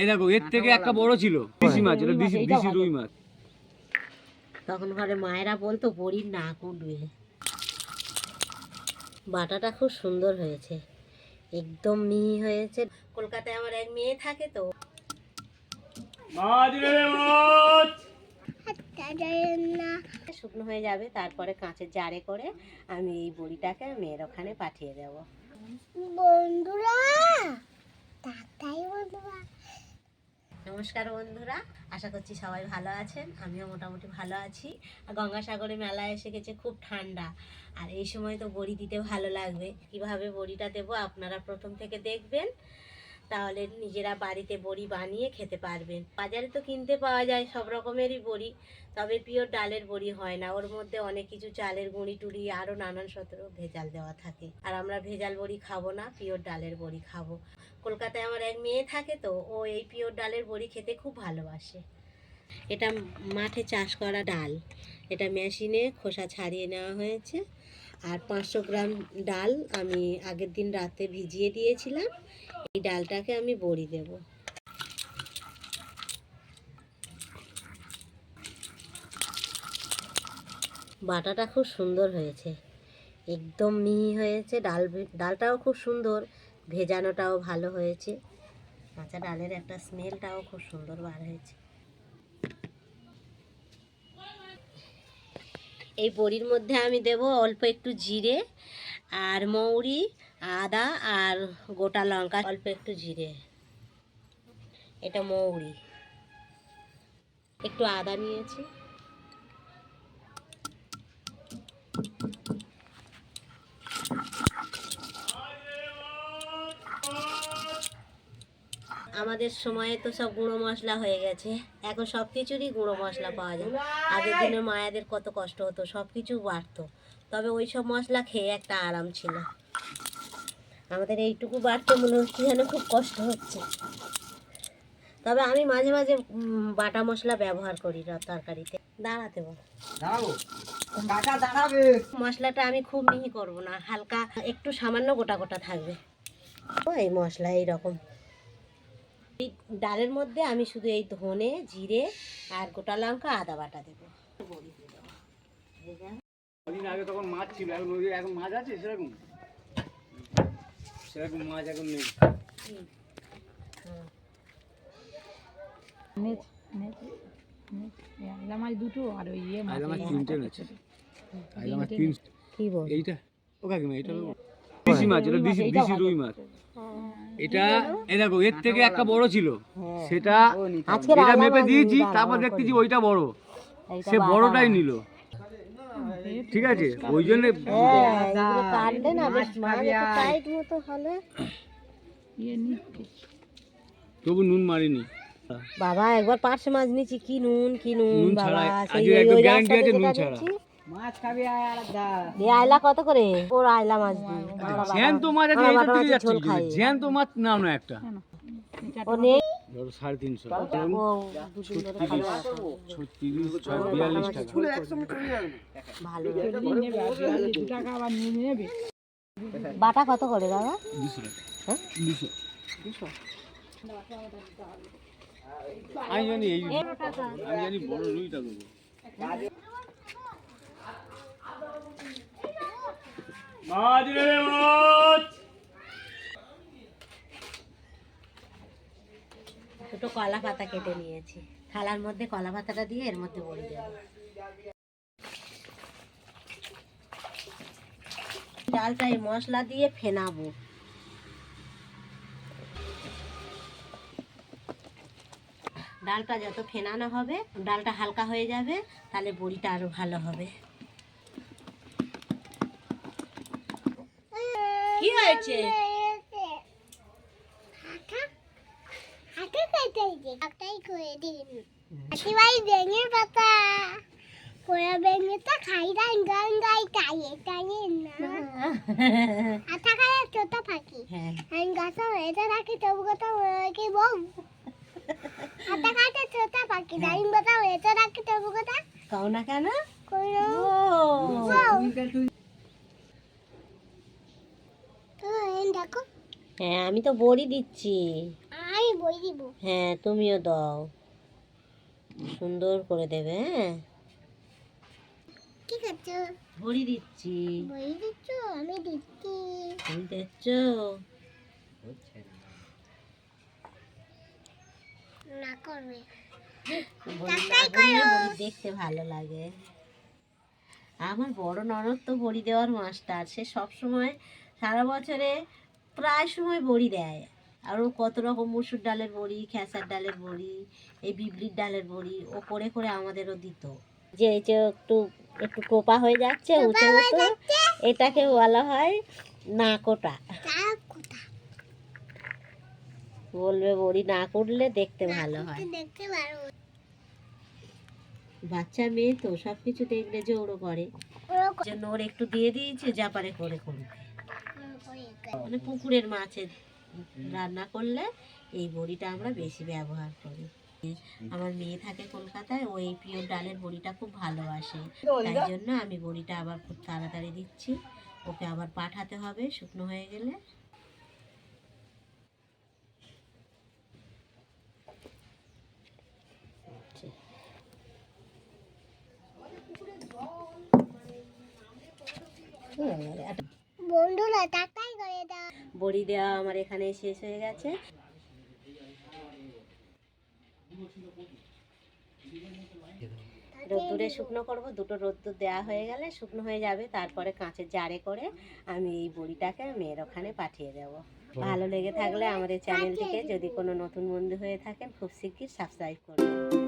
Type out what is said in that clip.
এই দেখো এর থেকে একটা বড় ছিল দেশি মাছ এটা দেশি দেশি রুই মাছ। তখন ঘরে মায়েরা বলতো বড়ির না কুটবে বাটাটা খুব সুন্দর হয়েছে। একদম মিহি হয়েছে। কলকাতায় আমার এক মেয়ে থাকে তো। শুকনো হয়ে যাবে তারপরে কাঁচের জারে করে আমি এই বড়িটাকে মেয়ের ওখানে পাঠিয়ে দেব। বন্ধুরা নমস্কার বন্ধুরা, আশা করছি সবাই ভালো আছেন। আমিও মোটামুটি ভালো আছি। আর গঙ্গাসাগরে মেলা এসে গেছে, খুব ঠান্ডা। আর এই সময় তো বড়ি দিতে ভালো লাগবে। কীভাবে বড়িটা দেবো আপনারা প্রথম থেকে দেখবেন। তাহলে নিজেরা বাড়িতে বড়ি বানিয়ে খেতে পারবেন। বাজারে তো কিনতে পাওয়া যায়, সব রকমেরই বড়ি। তবে পিওর ডালের বড়ি হয় না। ওর মধ্যে অনেক কিছু চালের গুঁড়ি টুড়ি আরও নানান সতেরো ভেজাল দেওয়া থাকে। আর আমরা ভেজাল বড়ি খাব না, পিওর ডালের বড়ি খাব। কলকাতায় আমার এক মেয়ে থাকে তো, ও এই পিওর ডালের বড়ি খেতে খুব ভালোবাসে। এটা মাঠে চাষ করা ডাল। এটা মেশিনে খোসা ছাড়িয়ে নেওয়া হয়েছে। আর পাঁচশো গ্রাম ডাল আমি আগের দিন রাতে ভিজিয়ে দিয়েছিলাম। এই ডালটাকে আমি বড়ি দেব। বাটাটা খুব সুন্দর হয়েছে। একদম মিহি হয়েছে। ডাল ডালটাও খুব সুন্দর। ভেজানোটাও ভালো হয়েছে। কাঁচা ডালের একটা স্মেলটাও খুব সুন্দর বার হয়েছে। এই বড়ির মধ্যে আমি দেব অল্প একটু জিরে আর মৌরি, আদা আর গোটা লঙ্কা, অল্প একটু জিরে। এটা মৌরি। একটু আদা নিয়েছি। আমাদের সময়ে তো সব গুঁড়ো মশলা হয়ে গেছে। এখন সব কিছুরই গুঁড়ো মশলা পাওয়া যায়। আগের দিনে মায়েদের কত কষ্ট হতো সব কিছু বাড়তো। তবে ওই সব মশলা খেয়ে একটা আরাম ছিল। আমাদের এইটুকু বাড়তে মনে হচ্ছে যেন খুব কষ্ট হচ্ছে। তবে আমি মাঝে মাঝে বাটা মশলা ব্যবহার করি তরকারিতে। দাঁড়াতে বল। মশলাটা আমি খুব মিহি করব না হালকা একটু সামান্য গোটা গোটা থাকবে। এই মশলা এইরকম। এই ডালের মধ্যে আমি শুধু এই ধনে জিরে আর গোটা লঙ্কা আদা বাটা দেবো। কদিন আগে তখন মাছ ছিল এখন ওই এখন মাছ আছে সেরকম? সেরকম মাছ এখন নেই। দুটো আর ওই ইয়ে মাছ তিনটে আছে আইলা মাছ তিন কি বল? এইটা? ও কাকিমা এটা দেশি মাছ এটা দেশি দেশি রুই মাছ। এটা এই দেখো এর থেকে একটা বড় ছিল। সেটা এটা মেপে দিয়েছি তারপর দেখতেছি ওইটা বড়। সে বড়টাই নিল। ঠিক আছে ওই জন্য হলে। ইয়ে নি তবু নুন মারিনি। বাবা একবার পার্শে মাছ নিচ্ছি কি নুন কি নুন নুন বাবা ছাড়া সেই ওই- গ্যারান্টি আছে নুন কত করে? ওর আয়লা মাছ আছে এইটা বাটা যাচ্ছে মাছ নাও না একটা। ও ধরো ভালো। টাকা আবার নিয়ে নেবে। কত করে দাদা টাকা। হ্যাঁ? আমি জানি এই আমি জানি বড় রুইটা দেবো। দুটো কলা পাতা কেটে নিয়েছি। থালার মধ্যে কলা পাতাটা দিয়ে এর মধ্যে বড়ি দেবো। ডালটা এই মশলা দিয়ে ফেনাবো। ডালটা যত ফেনানো হবে, ডালটা হালকা হয়ে যাবে, তাহলে বড়িটা আরও ভালো হবে কি হয়েছে হাতে কাটাই দে একটাই করে দিন ভাই বেঙে পাতা পোড়া বেঙেটা খাই গান গান গাই টাইয়ে টাইয়ে না আটা খায় ছোট পাখি গাছা হয়েছে? রাখি তবু কথা কি বউ আটা খাইতে ছোট পাখি ডাইম কথা হয়েছে রাখি তবু কথা কও। না কেন কোনো তো দেখো হ্যাঁ আমি তো বড়ি দিচ্ছি। আমি বই দিব। হ্যাঁ তুমিও দাও। সুন্দর করে দেবে হ্যাঁ। কি ভরি দিচ্ছি। দিচ্ছ? আমি দিচ্ছি। তুমি দিচ্ছ? না করবে। বড়ি বড়ি দেখতে ভালো লাগে। আমার বড় ননদ তো বড়ি দেওয়ার মাস্টার। সে সবসময় সারা বছরে প্রায় সময় বড়ি দেয়। আরও কত রকম মুসুর ডালের বড়ি খেসার ডালের বড়ি এই বিবলির ডালের বড়ি ও করে করে আমাদেরও দিত। যে এই যে একটু একটু টোপা হয়ে যাচ্ছে উঁচু উঁচু এটাকে বলা হয় নাকোটা। তা কোথা বলবে বড়ি না করলে দেখতে ভালো হয়। বাচ্চা মেয়ে তো সব কিছু দেখলে জোরও করে। জন্য ওর একটু দিয়ে দিয়েছে যা পারে করে করবে মানে পুকুরের মাছের রান্না করলে এই বড়িটা আমরা বেশি ব্যবহার করি। আমার মেয়ে থাকে কলকাতায়, ও এই পিওর ডালের বড়িটা খুব ভালোবাসে। তাই জন্য আমি বড়িটা আবার খুব তাড়াতাড়ি দিচ্ছি। ওকে আবার পাঠাতে হবে শুকনো হয়ে গেলে। বন্ধুরা বড়ি দেওয়া আমার এখানে শেষ হয়ে গেছে। রোদ্দুরে শুকনো করব দুটো রোদ্দুর দেওয়া হয়ে গেলে শুকনো হয়ে যাবে তারপরে কাঁচের জারে করে আমি এই বড়িটাকে মেয়ের ওখানে পাঠিয়ে দেব। ভালো লেগে থাকলে আমাদের চ্যানেলটিকে যদি কোনো নতুন বন্ধু হয়ে থাকেন খুব শিগগির সাবস্ক্রাইব করবেন।